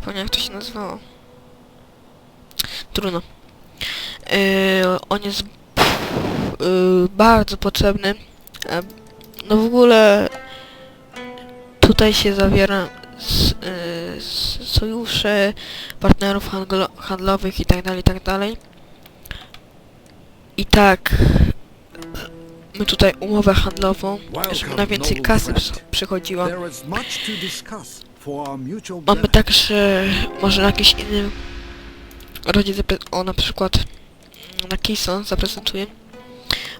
zapomniałem jak to się nazywało. Trudno. Yy, on jest yy, bardzo potrzebny. E, No w ogóle tutaj się zawiera s, yy, s, sojusze, partnerów handlo, handlowych i tak dalej, i tak dalej. I tak my tutaj umowę handlową, żeby na więcej kasy przy- Mamy także może na jakiś inny rodzic, zapre- o na przykład na Keyson zaprezentuje.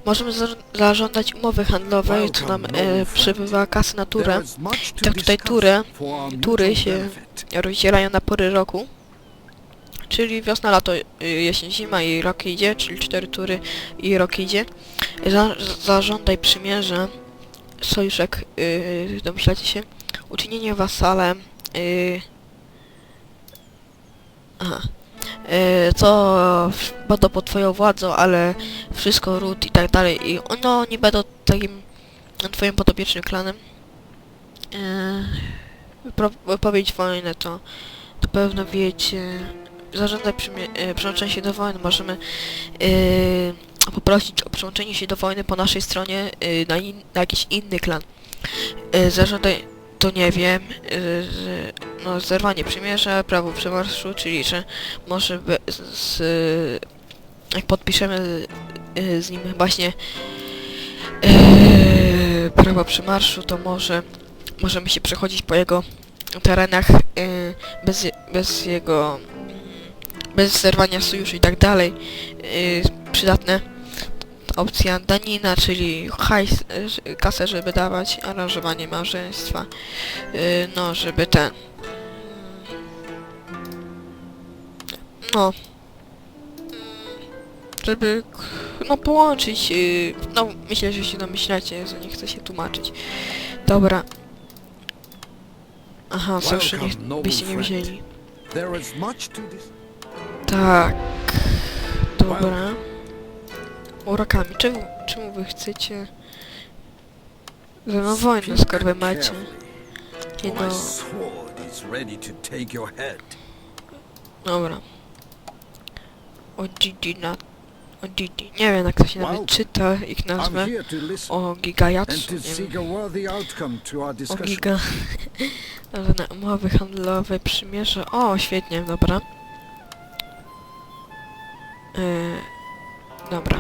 Możemy za zażądać umowy handlowej, co nam e, przybywa kasy na turę. To tak tutaj turę, tury się rozdzielają na pory roku. Czyli wiosna, lato, y, jesień, zima i rok idzie, czyli cztery tury i rok idzie. Za, zażądaj przymierza, sojuszek, yy, domyślacie się, uczynienie wasalem, yy, aha, yy, co będą pod twoją władzą, ale wszystko ród i tak dalej i no, oni będą takim twoim podopiecznym klanem. Yy, wypowiedź wojny to na pewno wiecie, zażądaj przymie- e, przyłączenia się do wojny, możemy poprosić o przyłączenie się do wojny po naszej stronie na, in, na jakiś inny klan. Zażądaj, to nie wiem, że, no zerwanie przymierza, prawo przemarszu, czyli że może be, z, jak podpiszemy e, z nim właśnie e, prawo przemarszu, to może możemy się przechodzić po jego terenach y, bez, bez jego mm, bez zerwania sojuszu i tak dalej y, przydatne opcja danina, czyli hajs, y, kasę, żeby dawać, aranżowanie małżeństwa, y, no, żeby ten no żeby no połączyć, y, no myślę, że się domyślacie, Jezu, nie chcę się tłumaczyć. Dobra. Aha, sojusze nie, byście nie wzięli. Tak. Dobra. Urakami. Czemu, czemu wy chcecie ze mną wojnę, skoro wy macie? my no, dobra. O Gigi na... O Gigi. Nie wiem jak to się nawet czyta ich nazwę. O Gigajatsu. Nie wiem. O giga. Dobra, na umowy handlowe przymierze. O, świetnie, dobra. Yy, dobra.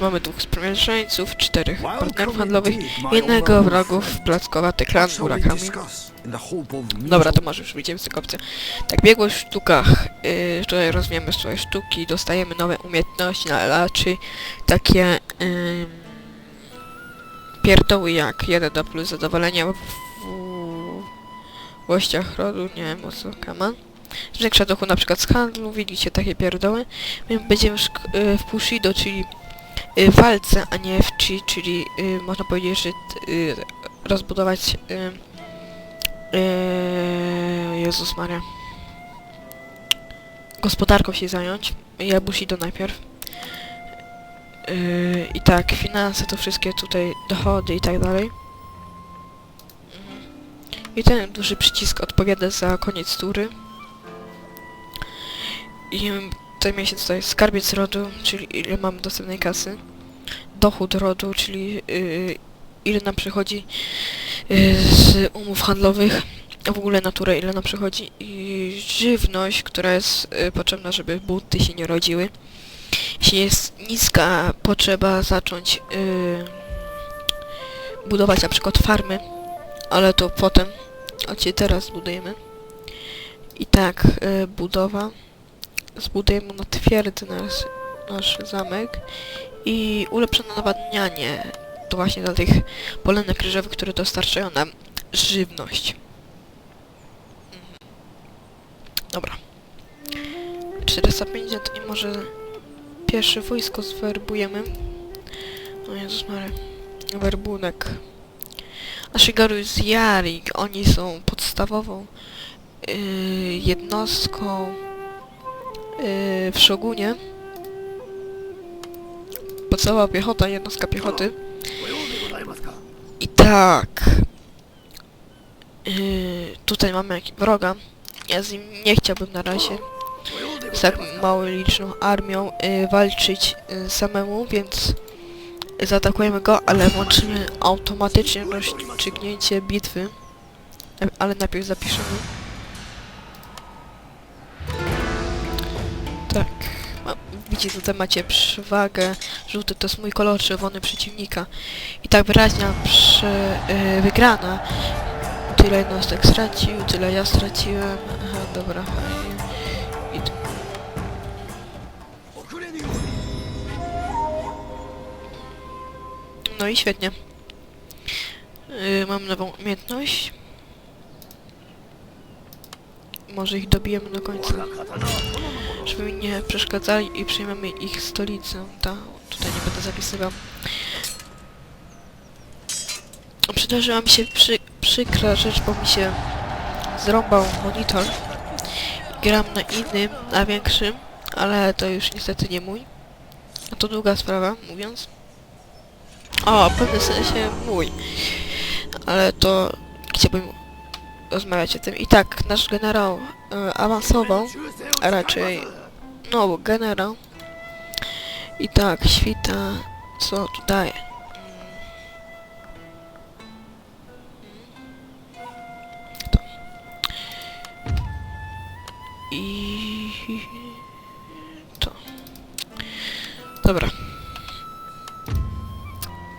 Mamy dwóch sprzymierzeńców, czterech partnerów handlowych, jednego wrogów, plackowaty klan burakami. Dobra, to może już wyjdziemy z tego. Tak, biegłość w sztukach. Yy, tutaj rozwijamy swoje sztuki, dostajemy nowe umiejętności na laczy, takie yy, pierdoły jak 1 do plus zadowolenia w włościach rodu, nie wiem o co, kaman. Zwiększa dochód na przykład z handlu, widzicie takie pierdoły. My będziemy w, w Pushido, czyli yy, walce, a nie w Chi, czyli yy, można powiedzieć, że yy, rozbudować Jezus Maria. Gospodarką się zająć. Ja Bushido najpierw. I tak, finanse to wszystkie tutaj, dochody i tak dalej. Mhm. I ten duży przycisk odpowiada za koniec tury. I zajmie się tutaj skarbiec rodu, czyli ile mamy dostępnej kasy. Dochód rodu, czyli yy, ile nam przychodzi yy, z umów handlowych, w ogóle naturę, ile nam przychodzi i żywność, która jest y, potrzebna, żeby buty się nie rodziły. Jeśli jest niska potrzeba zacząć y, budować na przykład farmy, ale to potem, a cię teraz zbudujemy. I tak, y, budowa. Zbudujemy na twierdzy nasz, nasz zamek i ulepszone nawadnianie to właśnie dla tych polenek ryżowych, które dostarczają nam żywność. Mhm. Dobra. 450 i może pierwsze wojsko zwerbujemy. O Jezus Maria. Werbunek. Ashigaru z Yarik. Oni są podstawową yy, jednostką w Shogunie. Podstawowa piechota, jednostka piechoty. I tak. Yy, tutaj mamy wroga. ja z nim nie chciałbym na razie z tak mało liczną armią y, walczyć y, samemu, więc zaatakujemy go, ale włączymy automatycznie rozstrzygnięcie bitwy. E, Ale najpierw zapiszemy. Tak. Ma- Widzicie, tutaj macie przewagę. Żółty to jest mój kolor, czerwony przeciwnika. I tak wyraźna prze, y, wygrana. Tyle jednostek stracił, tyle ja straciłem. Aha, dobra. No i świetnie. Yy, mam nową umiejętność. Może ich dobijemy do końca. Żeby mi nie przeszkadzali i przejmiemy ich stolicę. Ta, tutaj nie będę zapisywał. Przydarzyła mi się przy, przykra rzecz, bo mi się zrąbał monitor. Gram na innym, na większym, ale to już niestety nie mój. A to długa sprawa, mówiąc. O, w pewnym sensie mój. Ale to chciałbym rozmawiać o tym. I tak, nasz generał e, awansował, a raczej, no, generał. I tak, świta, co tu daje? I to. Dobra.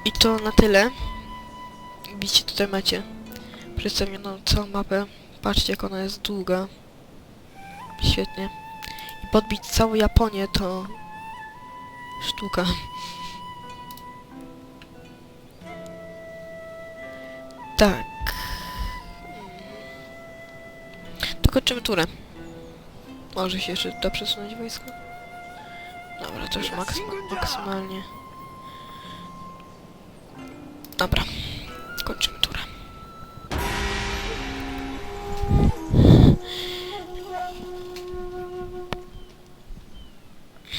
I to na tyle. Widzicie, tutaj macie przedstawioną całą mapę. Patrzcie, jak ona jest długa. Świetnie. Podbić całą Japonię to sztuka. Tak. To kończymy turę. Może się jeszcze da przesunąć wojsko? Dobra, to już maksyma maksymalnie. Dobra.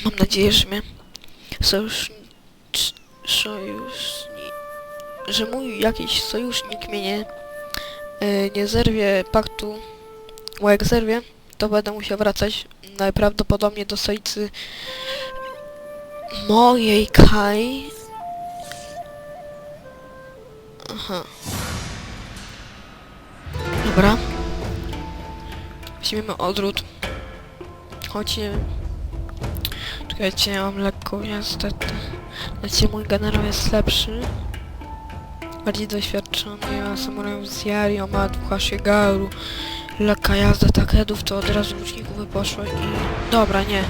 Mam nadzieję, że mnie sojusz... sojuszni... że mój jakiś sojusznik mnie nie, e, nie zerwie paktu, bo jak zerwie, to będę musiał wracać najprawdopodobniej do stolicy mojej Kai. Aha. Dobra. Weźmiemy odwrót. Choć nie. Czekajcie, ja mam lekko niestety. Znaczy mój generał jest lepszy. Bardziej doświadczony, a samurajów z Yari, on ma dwóch Ashigaru. Lekka jazda takedów, to od razu łuczników by i... Dobra, nie.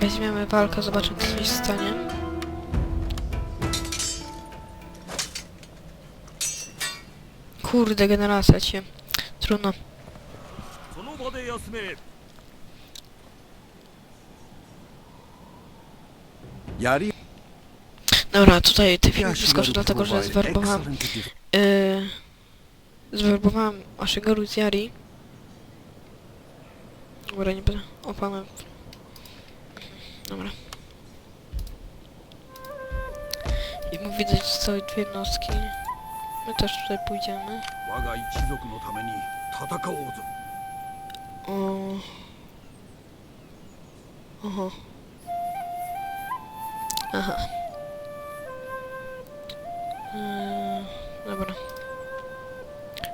Weźmiemy walkę, zobaczymy co się stanie. Kurde, generacja cię. Trudno. Yari Dobra, tutaj ten film wyskoczył dlatego, że zwerbowałem... Yy, zwerbowałem Ashigaru z Yari. Dobra, nie będę... Opamę... Dobra. I mu widać całe dwie jednostki. My też tutaj pójdziemy. O... Oho. Aha. Yy, dobra.